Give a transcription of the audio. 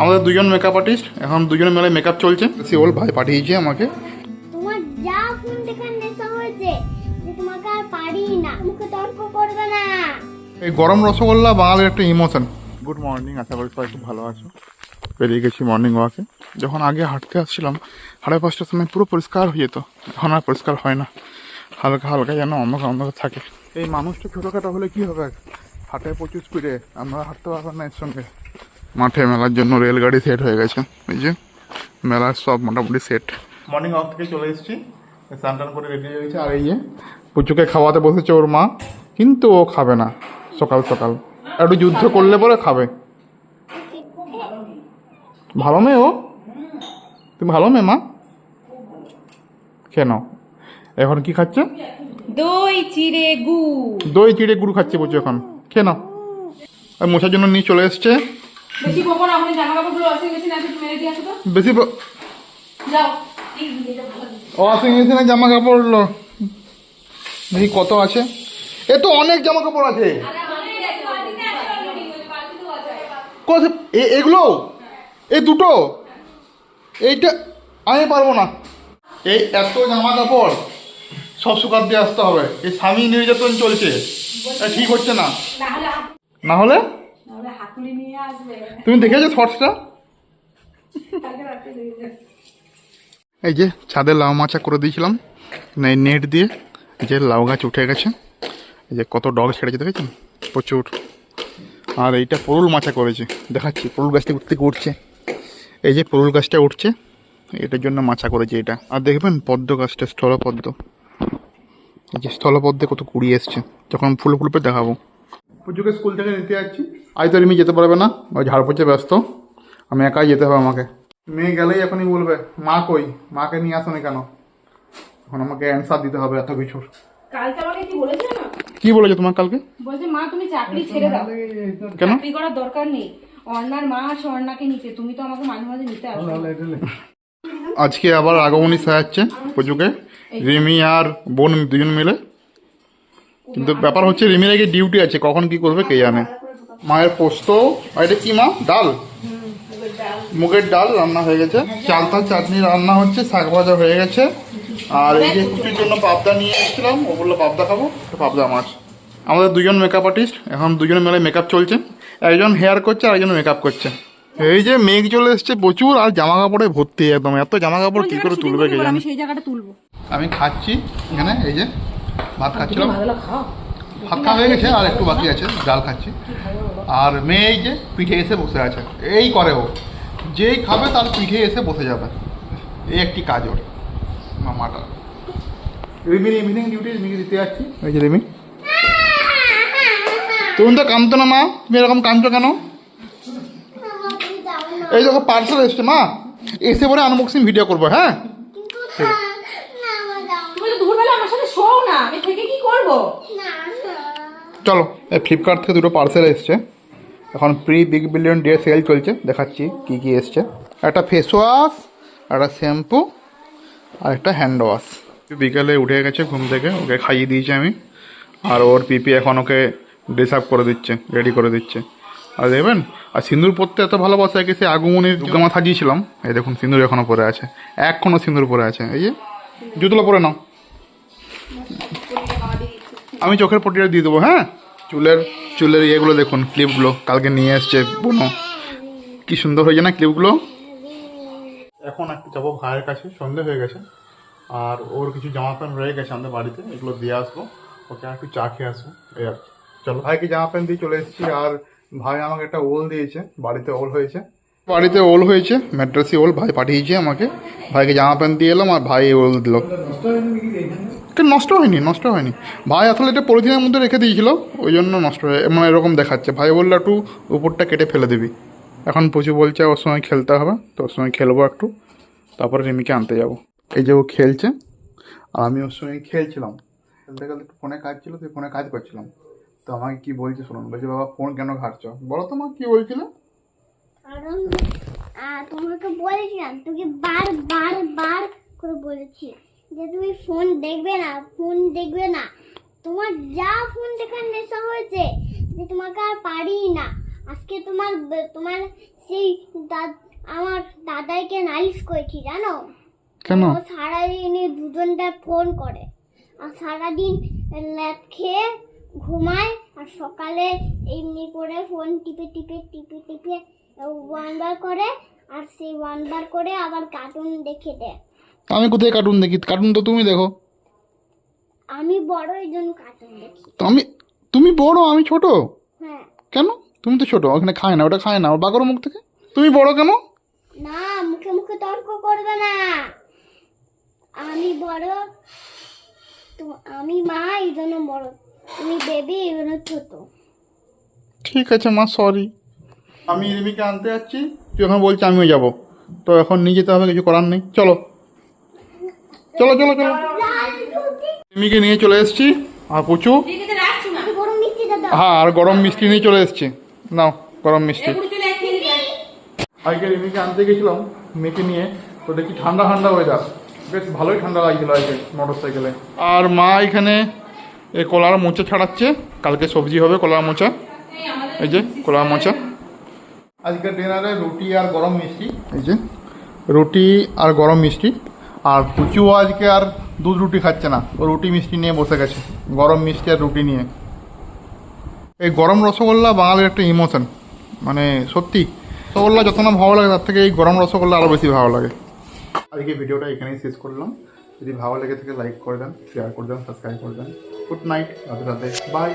আমাদের দুজন makeup artist এখন দুজনে মিলে মেকআপ চলছে। সে ওর ভাই পাঠিয়েছে আমাকে। তোমার যা ফোন দেখার নেশা হয়েছে যে তোমাকে আর পারি না। মুখে তর্ক করবে না। এই গরম রসগোল্লা বাঙালির একটা ইমোশন গুড মর্নিং আশা করি সবাই খুব ভালো আছো। বেরিয়ে গেছি মর্নিং ওয়াকে যখন আগে হাঁটতে আসছিলাম সাড়ে পাঁচটার সময় পুরো পরিষ্কার হয়ে যেত। এখন আর পরিষ্কার হয় না। হালকা হালকা যেন অন্ধকার অন্ধকার থাকে। এই মানুষটা ছোটোখাটো হলে কী হবে? হাটে প্রচুর স্পিডে আমরা হাঁটতে পারব না এর সঙ্গে। মাঠে মেলার জন্য রেলগাড়ি সেট হয়ে গেছে। এই যে মেলার সব মোটামুটি সেট মর্নিং ওয়াক থেকে চলে এসেছি। স্নান টান করে রেডি হয়ে গেছে। আর এই যে পুচুকে খাওয়াতে বসেছে ওর মা কিন্তু ও খাবে না সকাল সকাল। একটু যুদ্ধ করলে পরে খাবে। ভালো মেয়ে ও? তুমি ভালো মেয়ে মা? কেন এখন কি খাচ্ছে? দই চিড়ে গু। দই চিড়ে গুড় খাচ্ছে বুঝছ এখন। কেন আর মশার জন্য নিয়ে চলে এসছে। বেশি গোপন আপনি জামা কাপড়গুলো ওয়াশিং মেশিন আছে মেরে দিয়ে আসো তো। বেশি যাও। ওয়াশিং মেশিনে জামা কাপড় দেখি কত আছে। এ তো অনেক জামা কাপড় আছে। এগুলো? এই দুটো? এইটা আমি পারব না। এই এত জামা কাপড় সব শুকাত দিয়ে আসতে হবে। এই স্বামী নির্যাতন চলছে। ঠিক হচ্ছে না। না হলে? হাতুড়ি নিয়ে আসবে। তুমি দেখেছ শর্টসটা? এই যে ছাদে লাউ মাচা করে দিয়েছিলাম নেট দিয়ে। এই যে লাউ গাছ উঠে গেছে। এই যে কত ডগ ছেড়েছে দেখেছেন? প্রচুর। আর এইটা পরুল মাচা করেছে। দেখাচ্ছি পরুল গাছটা উঠতে উঠছে। এই যে পরুল গাছটা উঠছে এটার জন্য মাচা করেছে এটা। আর দেখবেন পদ্ম গাছটা স্থলপদ্ম। এই যে স্থলপদ্মে কত কুড়ি এসছে। যখন ফুল ফুলপে দেখাবো। পুজোকে স্কুল থেকে নিতে যাচ্ছি। আজ তো রিমি যেতে পারবে না। ওই ঝাড় পড়ছে ব্যস্ত। আমি একাই যেতে হবে আমাকে। মেয়ে গেলেই এখনই বলবে মা কই? মাকে নিয়ে আসো কেন? এখন আমাকে অ্যান্সার দিতে হবে এত কিছুর। কালকে আমাকে কি বলেছে না? কি বলেছ তোমার কালকে? বলছে মা তুমি চাকরি ছেড়ে দাও। কেন? চাকরি করার দরকার নেই। অর্ণার মা আছে অর্ণাকে নিতে। তুমি তো আমাকে মাঝে মাঝে নিতে আসো। আজকে আবার আগমনী সাজাচ্ছে পুজোকে। রিমি আর বোন দুজন মিলে। কিন্তু ব্যাপার হচ্ছে রিমির আগে ডিউটি আছে কখন কি করবে কে জানে? মায়ের পোস্ত আর এটা কি মা? ডাল? মুগের ডাল রান্না হয়ে গেছে। চালতা চাটনি রান্না হচ্ছে শাক ভাজা হয়ে গেছে। আর এই যে কুটির জন্য পাবদা নিয়ে এসেছিলাম ও বলল পাবদা খাব? পাবদা মাছ আমাদের দুজন মেকআপ আর্টিস্ট এখন দুজনে মেলায় মেকআপ চলছে। একজন হেয়ার করছে আর একজন মেকআপ করছে। এই যে মেঘ চলে এসছে প্রচুর আর জামা কাপড়ে ভর্তি একদম। এত জামা কাপড় কি করে তুলবে আমি সেই জায়গাটা তুলবো। আমি খাচ্ছি এখানে এই যে। ভাত খাচ্ছিলাম। ভাত খাওয়া হয়ে গেছে আর একটু বাকি আছে ডাল খাচ্ছি। আর মেয়ে এই যে পিঠে এসে বসে আছে এই করে ও। যেই খাবে তার পিঠে এসে বসে যাবে। এই একটি কাজ ওর মামাটা রিমির ইভিনিং ডিউটি রিমিকে দিতে যাচ্ছি। এই যে রিমি। তুমি তো কামতো না মা? তুমি এরকম কামতো কেন? এই দেখো পার্সেল এসছে মা। এসে পরে আনবক্সিং ভিডিও করব হ্যাঁ কিন্তু না না আমার দাও তুমি তো দুপুরবেলা আমার সাথে শোও না আমি থেকে কি করব না না চলো, এই ফ্লিপকার্ট থেকে দুটো পার্সেল এসছে। এখন pre big billion day sale চলছে, দেখাচ্ছি কি কি এসছে। একটা ফেস ওয়াশ একটা শ্যাম্পু আর একটা হ্যান্ড ওয়াশ বিকেলে উঠে গেছে ঘুম থেকে, ওকে খাইয়ে দিয়েছি আমি। আর ওর পিপি এখন ওকে ড্রেস আপ করে দিচ্ছে রেডি করে দিচ্ছে। আর দেখবেন, আর সিঁদুর পরতে এত ভালোবাসা একে সে আগমনের দুর্গামা সাজিয়েছিলাম? এই দেখুন সিঁদুর এখনও পরে আছে। এখনও সিঁদুর পরে আছে। এই যে জুতোলা পরে নাও। আমি চোখের পটিটা দিয়ে দেবো হ্যাঁ? চুলের চুলের ইয়েগুলো দেখুন ক্লিপগুলো কালকে নিয়ে এসছে বোনো। কি সুন্দর হয়েছে না ক্লিপগুলো এখন একটু যাব ভাইয়ের কাছে সন্ধে হয়ে গেছে। আর ওর কিছু জামা প্যান্ট রয়ে গেছে আমাদের বাড়িতে এগুলো দিয়ে আসব। ওকে একটু চা খেয়ে আসব এই আর চলো ভাইকে জামা প্যান্ট দিয়ে চলে এসেছি আর ভাই আমাকে একটা ওল দিয়েছে বাড়িতে ওল হয়েছে। বাড়িতে ওল হয়েছে ম্যাড্রাসি ওল ভাই পাঠিয়েছে আমাকে। ভাইকে জামা প্যান্ট দিয়ে এলাম আর ভাই ওল দিল। এটা নষ্ট হয়নি নষ্ট হয়নি। ভাই আসলে এটা পলিথিনের মধ্যে রেখে দিয়েছিল, ওই জন্য নষ্ট হয়ে মানে এরকম দেখাচ্ছে। ভাই বলল, একটু উপরটা কেটে ফেলে দিবি। এখন প্রচুর বলছে, ওর সময় খেলতে হবে তো ওর সময় খেলব একটু। তারপরে রিমিকে আনতে যাব। এই যে ও খেলছে, আর আমি ওর সঙ্গে খেলছিলাম। খেলতে একটু ফোনে কাজ ছিল তুই ফোনে কাজ করছিলাম। তো আমাকে কি বলছে শুনুন, বলছে, বাবা, ফোন কেন ঘাটছ? বলো তো মা, কি বলছিলে? তোমাকে বলেছিলাম, তোকে বার বার বার করে বলেছি। যে তুমি ফোন দেখবে না ফোন দেখবে না। তোমার যা ফোন দেখার নেশা হয়েছে যে তোমাকে আর পারি না। আজকে তোমার তোমার সেই আমার দাদাইকে নালিশ করেছি জানো? কেন? ও সারাদিনই দুজনটা ফোন করে। আর সারাদিন ল্যাপ খেয়ে ঘুমায় আর সকালে এমনি করে ফোন টিপে টিপে টিপে টিপে ওয়ান বার করে আর সেই ওয়ান বার করে আবার কার্টুন দেখে দেয়। আমি কোথায় কার্টুন দেখি? কার্টুন তো তুমি দেখো। আমি বড় এই জন্য কার্টুন দেখি। তো আমি তুমি বড় আমি ছোট? হ্যাঁ। কেন? তুমি তো ছোট ওখানে খায় না ওটা খায় না। ওর বাগর মুখ থেকে? তুমি বড় কেন? না মুখে মুখে তর্ক করবে না। আমি বড় তো আমি মা এই জন্য বড়। তুমি বেবি এই জন্য ছোট। ঠিক আছে মা সরি আমি রিমিকে আনতে যাচ্ছি। তুই এখন বলছি আমিও যাব। তো এখন নিয়ে যেতে হবে কিছু করার নেই। চলো। চলো চলো চলো। রিমিকে নিয়ে চলে এসেছি। আর পুচু দাদা হ্যাঁ আর গরম মিষ্টি নিয়ে চলে এসেছি। নাও গরম মিষ্টি। আজকে রিমিকে আনতে গেছিলাম মেয়েকে নিয়ে। তো দেখি ঠান্ডা ঠান্ডা ওয়েদার বেশ ভালোই ঠান্ডা লাগছিল আজকে মোটর সাইকেলে আর মা এখানে এ কলার মোচা ছাড়াচ্ছে। কালকে সবজি হবে কলার মোচা। এই এই যে কলার মোচা। আজকে ডিনারে রুটি আর গরম মিষ্টি। এই যে রুটি আর গরম মিষ্টি। আর পুচু আজকে আর দুধ রুটি খাচ্ছে না। ও রুটি মিষ্টি নিয়ে বসে গেছে। গরম মিষ্টি আর রুটি নিয়ে। এই গরম রসগোল্লা বাঙালির একটা ইমোশন মানে সত্যি। রসগোল্লা যত না ভালো লাগে, তার থেকে এই গরম রসগোল্লা আরও বেশি ভালো লাগে। আজকে ভিডিওটা এখানেই শেষ করলাম। যদি ভালো লেগে থাকে লাইক করে দেন শেয়ার করে দেন সাবস্ক্রাইব করে দেন। গুড নাইট রাতে রাতে বাই